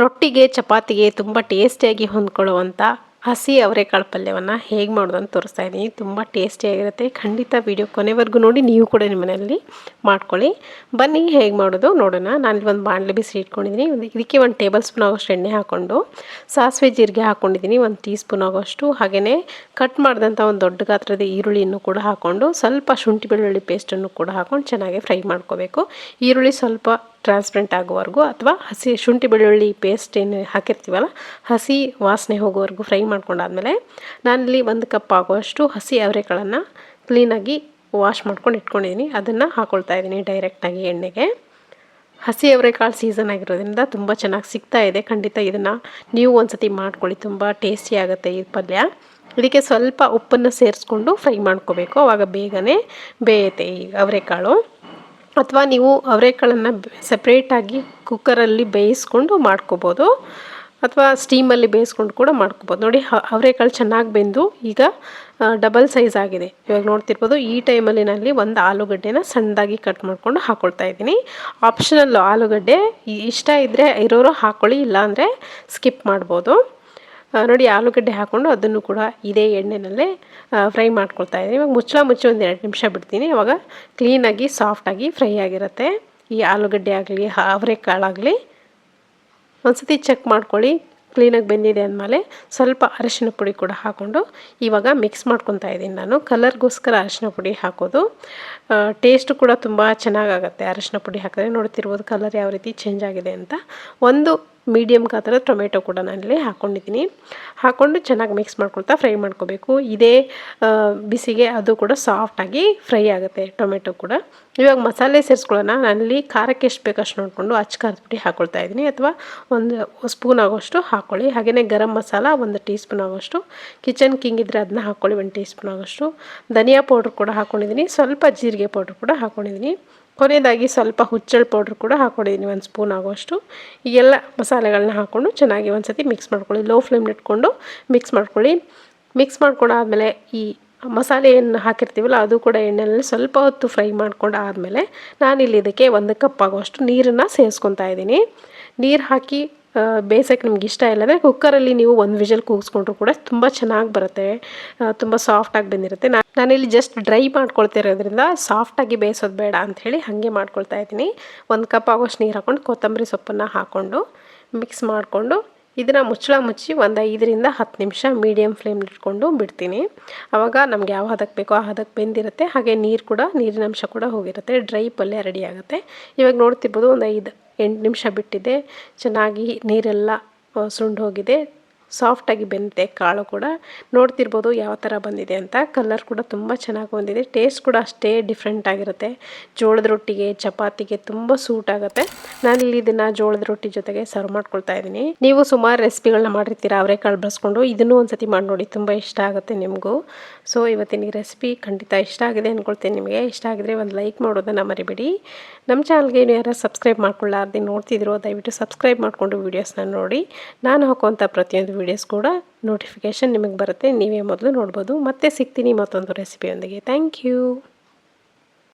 ರೊಟ್ಟಿಗೆ, ಚಪಾತಿಗೆ ತುಂಬ ಟೇಸ್ಟಿಯಾಗಿ ಹೊಂದ್ಕೊಳ್ಳುವಂಥ ಹಸಿ ಅವರೆಕಾಳು ಪಲ್ಯವನ್ನು ಹೇಗೆ ಮಾಡೋದು ಅಂತ ತೋರಿಸ್ತಾ ಇದ್ದೀನಿ. ತುಂಬ ಟೇಸ್ಟಿಯಾಗಿರುತ್ತೆ. ಖಂಡಿತ ವಿಡಿಯೋ ಕೊನೆವರೆಗೂ ನೋಡಿ, ನೀವು ಕೂಡ ನಿಮ್ಮ ಮನೆಯಲ್ಲಿ ಮಾಡ್ಕೊಳ್ಳಿ. ಬನ್ನಿ, ಹೇಗೆ ಮಾಡೋದು ನೋಡೋಣ. ನಾನು ಒಂದು ಬಾಣಲೆ ಬಿಸಿ ಇಟ್ಕೊಂಡಿದ್ದೀನಿ ಒಂದು ಇದಕ್ಕೆ ಒಂದು ಟೇಬಲ್ ಸ್ಪೂನ್ ಆಗೋಷ್ಟು ಎಣ್ಣೆ ಹಾಕ್ಕೊಂಡು ಸಾಸಿವೆ ಜೀರಿಗೆ ಹಾಕ್ಕೊಂಡಿದ್ದೀನಿ ಒಂದು ಟೀ ಸ್ಪೂನ್ ಆಗೋಷ್ಟು. ಹಾಗೆಯೇ ಕಟ್ ಮಾಡಿದಂಥ ಒಂದು ದೊಡ್ಡ ಗಾತ್ರದ ಈರುಳ್ಳಿಯನ್ನು ಕೂಡ ಹಾಕ್ಕೊಂಡು ಸ್ವಲ್ಪ ಶುಂಠಿ ಬೆಳ್ಳುಳ್ಳಿ ಪೇಸ್ಟನ್ನು ಕೂಡ ಹಾಕ್ಕೊಂಡು ಚೆನ್ನಾಗಿ ಫ್ರೈ ಮಾಡ್ಕೋಬೇಕು. ಈರುಳ್ಳಿ ಸ್ವಲ್ಪ ಟ್ರಾನ್ಸ್ಪರೆಂಟ್ ಆಗೋವರೆಗೂ ಅಥವಾ ಹಸಿ ಶುಂಠಿ ಬೆಳ್ಳುಳ್ಳಿ ಪೇಸ್ಟ್ ಏನು ಹಾಕಿರ್ತೀವಲ್ಲ, ಹಸಿ ವಾಸನೆ ಹೋಗೋವರೆಗೂ ಫ್ರೈ ಮಾಡ್ಕೊಂಡಾದ್ಮೇಲೆ ನಾನಿಲ್ಲಿ ಒಂದು ಕಪ್ ಆಗುವಷ್ಟು ಹಸಿ ಅವರೆಕಾಳನ್ನು ಕ್ಲೀನಾಗಿ ವಾಶ್ ಮಾಡ್ಕೊಂಡು ಇಟ್ಕೊಂಡಿದ್ದೀನಿ ಅದನ್ನು ಹಾಕ್ಕೊಳ್ತಾ ಇದ್ದೀನಿ ಡೈರೆಕ್ಟಾಗಿ ಎಣ್ಣೆಗೆ. ಹಸಿ ಅವರೆಕಾಳು ಸೀಸನ್ ಆಗಿರೋದ್ರಿಂದ ತುಂಬ ಚೆನ್ನಾಗಿ ಸಿಗ್ತಾ ಇದೆ. ಖಂಡಿತ ಇದನ್ನು ನೀವು ಒಂದು ಸತಿ ಮಾಡ್ಕೊಳ್ಳಿ. ತುಂಬ ಟೇಸ್ಟಿ ಆಗುತ್ತೆ ಈ ಪಲ್ಯ. ಇದಕ್ಕೆ ಸ್ವಲ್ಪ ಉಪ್ಪನ್ನು ಸೇರಿಸ್ಕೊಂಡು ಫ್ರೈ ಮಾಡ್ಕೋಬೇಕು. ಆವಾಗ ಬೇಗನೆ ಬೇಯುತ್ತೆ ಈ ಅವರೆಕಾಳು. ಅಥವಾ ನೀವು ಅವರೆಕಾಳನ್ನು ಸಪ್ರೇಟಾಗಿ ಕುಕ್ಕರಲ್ಲಿ ಬೇಯಿಸ್ಕೊಂಡು ಮಾಡ್ಕೋಬೋದು. ಅಥವಾ ಸ್ಟೀಮಲ್ಲಿ ಬೇಯಿಸ್ಕೊಂಡು ಕೂಡ ಮಾಡ್ಕೋಬೋದು. ನೋಡಿ ಅವರೆಕಾಳು ಚೆನ್ನಾಗಿ ಬೆಂದು ಈಗ ಡಬಲ್ ಸೈಜ್ ಆಗಿದೆ. ಇವಾಗ ನೋಡ್ತಿರ್ಬೋದು, ಈ ಟೈಮಲ್ಲಿ ನಲ್ಲಿ ಒಂದು ಆಲೂಗಡ್ಡೆನ ಸಣ್ಣದಾಗಿ ಕಟ್ ಮಾಡಿಕೊಂಡು ಹಾಕ್ಕೊಳ್ತಾ ಇದ್ದೀನಿ. ಆಪ್ಷನಲ್ಲು ಆಲೂಗಡ್ಡೆ ಇಷ್ಟ ಇದ್ದರೆ ಇರೋರು ಹಾಕ್ಕೊಳ್ಳಿ ಇಲ್ಲಾಂದರೆ ಸ್ಕಿಪ್ ಮಾಡ್ಬೋದು. ನೋಡಿ ಆಲೂಗಡ್ಡೆ ಹಾಕ್ಕೊಂಡು ಅದನ್ನು ಕೂಡ ಇದೇ ಎಣ್ಣೆನಲ್ಲೇ ಫ್ರೈ ಮಾಡ್ಕೊಳ್ತಾ ಇದ್ದೀನಿ. ಇವಾಗ ಮುಚ್ಚಳ ಮುಚ್ಚಿ ಒಂದು ಎರಡು ನಿಮಿಷ ಬಿಡ್ತೀನಿ. ಇವಾಗ ಕ್ಲೀನಾಗಿ ಸಾಫ್ಟಾಗಿ ಫ್ರೈ ಆಗಿರುತ್ತೆ. ಈ ಆಲೂಗಡ್ಡೆ ಆಗಲಿ, ಅವರೆಕಾಳಾಗಲಿ ಒಂದು ಸತಿ ಚೆಕ್ ಮಾಡ್ಕೊಳ್ಳಿ ಕ್ಲೀನಾಗಿ ಬೆಂದಿದೆ ಅಂದಮೇಲೆ ಸ್ವಲ್ಪ ಅರಿಶಿನ ಪುಡಿ ಕೂಡ ಹಾಕ್ಕೊಂಡು ಇವಾಗ ಮಿಕ್ಸ್ ಮಾಡ್ಕೊತಾ ಇದ್ದೀನಿ ನಾನು. ಕಲರ್ಗೋಸ್ಕರ ಅರಿಶಿನ ಪುಡಿ ಹಾಕೋದು. ಟೇಸ್ಟು ಕೂಡ ತುಂಬ ಚೆನ್ನಾಗಾಗತ್ತೆ ಅರಿಶಿನ ಪುಡಿ ಹಾಕಿದ್ರೆ. ನೋಡ್ತಿರ್ಬೋದು ಕಲರ್ ಯಾವ ರೀತಿ ಚೇಂಜ್ ಆಗಿದೆ ಅಂತ. ಒಂದು ಮೀಡಿಯಮ್ ಗಾತ್ರದ ಟೊಮೆಟೊ ಕೂಡ ನಾನಿಲ್ಲಿ ಹಾಕ್ಕೊಂಡಿದ್ದೀನಿ ಹಾಕ್ಕೊಂಡು ಚೆನ್ನಾಗಿ ಮಿಕ್ಸ್ ಮಾಡ್ಕೊಳ್ತಾ ಫ್ರೈ ಮಾಡ್ಕೋಬೇಕು. ಇದೇ ಬಿಸಿಗೆ ಅದು ಕೂಡ ಸಾಫ್ಟಾಗಿ ಫ್ರೈ ಆಗುತ್ತೆ ಟೊಮೆಟೊ ಕೂಡ. ಇವಾಗ ಮಸಾಲೆ ಸೇರಿಸ್ಕೊಳ್ಳೋಣ. ನಾನಿಲ್ಲಿ ಖಾರಕ್ಕೆ ಎಷ್ಟು ಬೇಕಷ್ಟು ನೋಡಿಕೊಂಡು ಅಚ್ಚ ಖಾರದ ಹಾಕ್ಕೊಳ್ತಾ ಇದ್ದೀನಿ. ಅಥವಾ ಒಂದು ಸ್ಪೂನ್ ಆಗೋಷ್ಟು ಹಾಕ್ಕೊಳ್ಳಿ ಹಾಗೆಯೇ ಗರಂ ಮಸಾಲ ಒಂದು ಟೀ ಸ್ಪೂನ್ ಆಗೋಷ್ಟು. ಕಿಚನ್ ಕಿಂಗ್ ಇದ್ದರೆ ಅದನ್ನ ಹಾಕ್ಕೊಳ್ಳಿ ಒಂದು ಟೀ ಸ್ಪೂನ್ ಆಗೋಷ್ಟು. ಧನಿಯಾ ಪೌಡ್ರ್ ಕೂಡ ಹಾಕ್ಕೊಂಡಿದ್ದೀನಿ ಸ್ವಲ್ಪ ಜೀರಿಗೆ ಪೌಡ್ರ್ ಕೂಡ ಹಾಕ್ಕೊಂಡಿದ್ದೀನಿ ಕೊನೆಯದಾಗಿ ಸ್ವಲ್ಪ ಹುಚ್ಚಳು ಪೌಡ್ರ್ ಕೂಡ ಹಾಕ್ಕೊಂಡಿದ್ದೀನಿ ಒಂದು ಸ್ಪೂನ್ ಆಗೋಷ್ಟು ಈ ಎಲ್ಲ ಮಸಾಲೆಗಳನ್ನ ಹಾಕ್ಕೊಂಡು ಚೆನ್ನಾಗಿ ಒಂದು ಸತಿ ಮಿಕ್ಸ್ ಮಾಡ್ಕೊಳ್ಳಿ ಲೋ ಫ್ಲೇಮ್ ಇಟ್ಕೊಂಡು ಮಿಕ್ಸ್ ಮಾಡ್ಕೊಳ್ಳಿ. ಮಿಕ್ಸ್ ಮಾಡ್ಕೊಂಡಾದಮೇಲೆ ಈ ಮಸಾಲೆಯನ್ನು ಹಾಕಿರ್ತೀವಲ್ಲ, ಅದು ಕೂಡ ಎಣ್ಣೆಯಲ್ಲಿ ಸ್ವಲ್ಪ ಹೊತ್ತು ಫ್ರೈ ಮಾಡ್ಕೊಂಡು ಆದಮೇಲೆ ನಾನಿಲ್ಲಿ ಇದಕ್ಕೆ ಒಂದು ಕಪ್ ಆಗೋಷ್ಟು ನೀರನ್ನು ಸೇರಿಸ್ಕೊತಾ ಇದ್ದೀನಿ. ನೀರು ಹಾಕಿ ಬೇಯಿಸೋಕ್ಕೆ ನಿಮ್ಗೆ ಇಷ್ಟ ಇಲ್ಲಂದರೆ ಕುಕ್ಕರಲ್ಲಿ ನೀವು ಒಂದು ವಿಷಲ್ ಕೂಗಿಸ್ಕೊಂಡ್ರು ಕೂಡ ತುಂಬ ಚೆನ್ನಾಗಿ ಬರುತ್ತೆ. ತುಂಬ ಸಾಫ್ಟಾಗಿ ಬಂದಿರುತ್ತೆ. ನಾನು ನಾನಿಲ್ಲಿ ಜಸ್ಟ್ ಡ್ರೈ ಮಾಡ್ಕೊಳ್ತಿರೋದ್ರಿಂದ ಸಾಫ್ಟಾಗಿ ಬೇಯಿಸೋದು ಬೇಡ ಅಂಥೇಳಿ ಹಾಗೆ ಮಾಡ್ಕೊಳ್ತಾ ಇದ್ದೀನಿ. ಒಂದು ಕಪ್ ಆಗೋಷ್ಟು ನೀರು ಹಾಕ್ಕೊಂಡು ಕೊತ್ತಂಬರಿ ಸೊಪ್ಪನ್ನು ಹಾಕ್ಕೊಂಡು ಮಿಕ್ಸ್ ಮಾಡಿಕೊಂಡು ಇದನ್ನು ಮುಚ್ಚಳ ಮುಚ್ಚಿ ಒಂದು ಐದರಿಂದ ಹತ್ತು ನಿಮಿಷ ಮೀಡಿಯಮ್ ಫ್ಲೇಮ್ ಇಟ್ಕೊಂಡು ಬಿಡ್ತೀನಿ. ಆವಾಗ ನಮ್ಗೆ ಯಾವ ಹದಕ್ಕೆ ಬೇಕೋ ಆ ಹದಕ್ಕೆ ಬೆಂದಿರುತ್ತೆ. ಹಾಗೆ ನೀರು ಕೂಡ, ನೀರಿನ ಅಂಶ ಕೂಡ ಹೋಗಿರುತ್ತೆ. ಡ್ರೈ ಪಲ್ಯ ರೆಡಿ ಆಗುತ್ತೆ. ಇವಾಗ ನೋಡ್ತಿರ್ಬೋದು ಒಂದು ಐದು, ಎಂಟು ನಿಮಿಷ ಬಿಟ್ಟಿದೆ. ಚೆನ್ನಾಗಿ ನೀರೆಲ್ಲ ಸುಂಡು ಹೋಗಿದೆ ಸಾಫ್ಟಾಗಿ ಬೆಂದಿದೆ ಕಾಳು ಕೂಡ. ನೋಡ್ತಿರ್ಬೋದು ಯಾವ ಥರ ಬಂದಿದೆ ಅಂತ. ಕಲರ್ ಕೂಡ ತುಂಬ ಚೆನ್ನಾಗಿ ಬಂದಿದೆ. ಟೇಸ್ಟ್ ಕೂಡ ಅಷ್ಟೇ ಡಿಫ್ರೆಂಟ್ ಆಗಿರುತ್ತೆ. ಜೋಳದ ರೊಟ್ಟಿಗೆ, ಚಪಾತಿಗೆ ತುಂಬ ಸೂಟ್ ಆಗುತ್ತೆ. ನಾನಿಲ್ಲಿ ಇದನ್ನು ಜೋಳದ ರೊಟ್ಟಿ ಜೊತೆಗೆ ಸರ್ವ್ ಮಾಡ್ಕೊಳ್ತಾ ಇದ್ದೀನಿ. ನೀವು ಸುಮಾರು ರೆಸಿಪಿಗಳನ್ನ ಮಾಡಿರ್ತೀರ? ಅವರೆಕಾಳು ಬಳಸ್ಕೊಂಡು. ಇದನ್ನು ಒಂದ್ಸತಿ ಮಾಡಿ ನೋಡಿ. ತುಂಬ ಇಷ್ಟ ಆಗುತ್ತೆ ನಿಮಗೂ. ಸೊ ಇವತ್ತಿನ ರೆಸಿಪಿ ಖಂಡಿತ ಇಷ್ಟ ಆಗಿದೆ ಅಂದ್ಕೊಳ್ತೀನಿ ನಿಮಗೆ. ಇಷ್ಟ ಆಗಿದ್ರೆ ಒಂದು ಲೈಕ್ ಮಾಡೋದನ್ನು ಮರಿಬೇಡಿ. ನಮ್ಮ ಚಾನಲ್ಗೆ ಏನು ಯಾರು ಸಬ್ಸ್ಕ್ರೈಬ್ ಮಾಡ್ಕೊಳ್ಳಾರ್ದೆ ನೋಡ್ತಿದ್ರು, ದಯವಿಟ್ಟು ಸಬ್ಸ್ಕ್ರೈಬ್ ಮಾಡಿಕೊಂಡು ವೀಡಿಯೋಸ್ನ ನೋಡಿ. ನಾನು ಹಾಕುವಂಥ ಪ್ರತಿಯೊಂದು ವೀಡಿಯೋಸ್ ಕೂಡ ನೋಟಿಫಿಕೇಷನ್ ನಿಮಗೆ ಬರುತ್ತೆ. ನೀವೇ ಮೊದಲು ನೋಡ್ಬೋದು. ಮತ್ತೆ ಸಿಗ್ತೀನಿ ಮತ್ತೊಂದು ರೆಸಿಪಿಯೊಂದಿಗೆ ಥ್ಯಾಂಕ್ ಯು